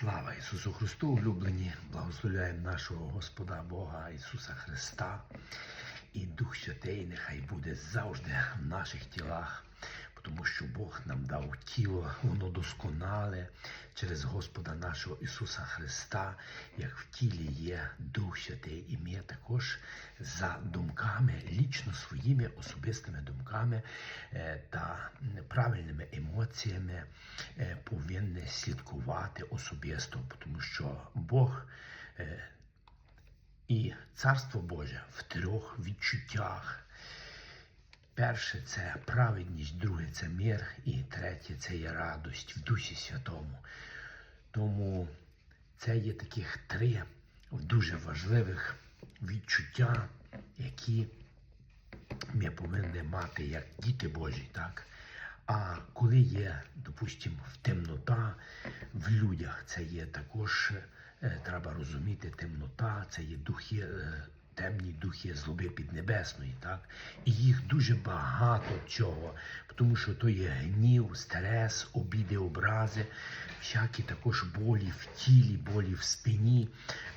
Слава Ісусу Христу, улюблені, благословляємо нашого Господа Бога Ісуса Христа. І Дух Святий нехай буде завжди в наших тілах, тому що Бог нам дав тіло, воно досконале через Господа нашого Ісуса Христа, як в тілі є Дух Святий. І ми також за думками, лічно своїми особистими думками е, та правильними емоціями е, повинні слідкувати особисто, тому що Бог. е, і Царство Боже в трьох відчуттях. Перше це праведність, друге це мир, і третє це є радость в Дусі Святому. Тому це є таких три дуже важливих відчуття, які ми повинні мати як діти Божі, так? А коли є, допустимо, темнота в людях, це є також, е, треба розуміти, темнота, це є духи, е, темні духи злоби піднебесної, так? І їх дуже багато чого, тому що то є гнів, стрес, обіди, образи, всякі також болі в тілі, болі в спині,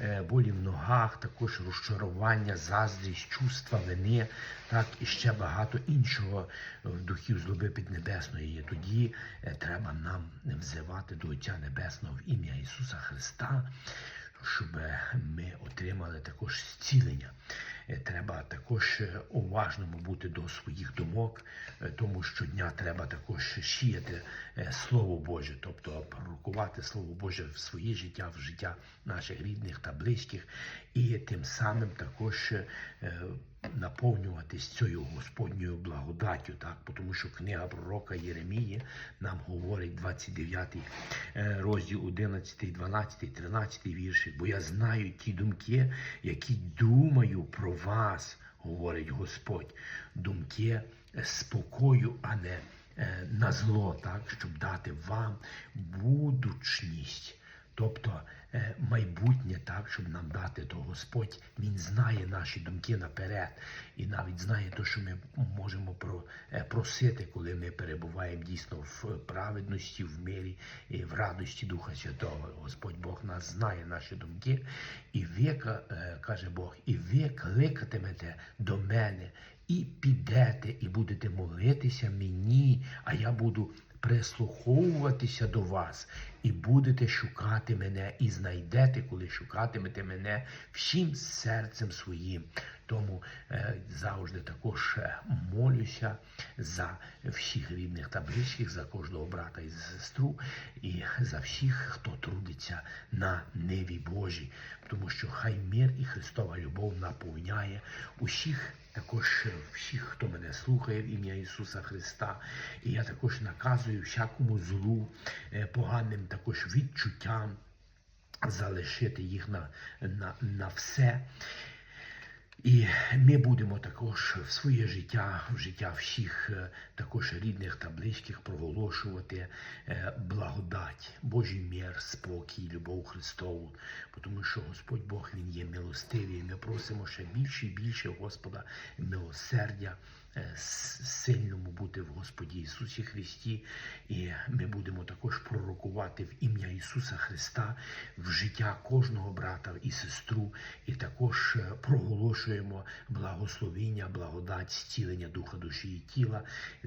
е, болі в ногах, також розчарування, заздрість, чувства вини, так і ще багато іншого духів злоби піднебесної. І тоді е, треба нам взивати до Отця Небесного в ім'я Ісуса Христа, щоб ми отримали також зцілення. Е, Треба також е, уважному бути до своїх думок, е, тому що дня треба також шіяти Слово Боже, тобто пророкувати Слово Боже в своє життя, в життя наших рідних та близьких, і тим самим також наповнюватись цією Господньою благодаттю, так, тому що книга пророка Єремії нам говорить 29 е, розділ 11, 12, 13 вірші, бо я знаю ті думки, які думаю про вас, говорить Господь, думки спокою, а не е, на зло, так, щоб дати вам будучність. Тобто е, майбутнє так, щоб нам дати, то Господь Він знає наші думки наперед, і навіть знає те, що ми можемо е, просити, коли ми перебуваємо дійсно в праведності, в мирі і в радості Духа Святого. Господь Бог нас знає наші думки, і ви, е, каже Бог, і ви кликатимете до мене, і підете, і будете молитися мені, а я буду прислуховуватися до вас, і будете шукати мене, і знайдете, коли шукатимете мене всім серцем своїм. Тому е, завжди також е, молюся за всіх рідних та близьких, за кожного брата і сестру, і за всіх, хто трудиться на ниві Божій, тому що хай мир і Христова любов наповняє усіх. Також е, всіх, хто мене слухає в ім'я Ісуса Христа, і я також наказую всякому злу, е, поганим також відчуттям залишити їх на, на, на все. І ми будемо також в своє життя, в життя всіх е, також рідних та близьких проголошувати е, благодать, Божий мир, спокій, любов Христову, тому що Господь Бог Він є милостивий. Ми просимо ще більше і більше Господа милосердя, е, с- сильному бути в Господі Ісусі Христі. І ми будемо також пророкувати в ім'я Ісуса Христа в життя кожного брата і сестру, і також е, проголошуємо благословіння, благодать, зцілення духа, душі і тіла,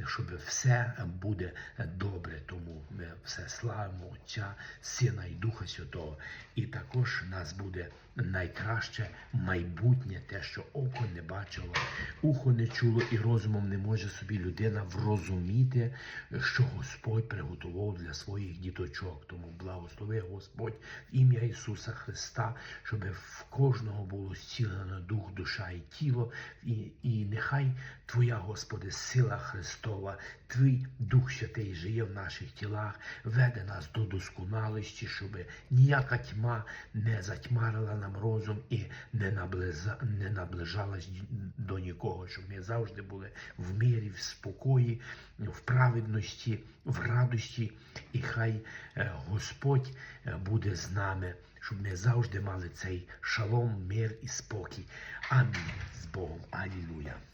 щоб все буде добре. Тому ми все славимо Отця, Сина і Духа Святого. І також нас буде найкраще майбутнє, те, що око не бачило, ухо не чуло, і розумом не може собі людина врозуміти, що Господь приготував для своїх діточок. Тому благослови Господь в ім'я Ісуса Христа, щоб в кожного було зцілено дух, душа і тіло. І, і нехай Твоя, Господи, сила Христова, Твій Дух Святий живе в наших тілах, веде нас до досконалості, щоб ніяка тьма не затьмарила нам розум і не, наблиза, не наближалась до нікого, щоб ми завжди були в мирі, в спокої, в праведності, в радості, і хай е, Господь е, буде з нами, щоб ми завжди мали цей шалом, мир і спокій. Амінь. З Богом. Алілуя.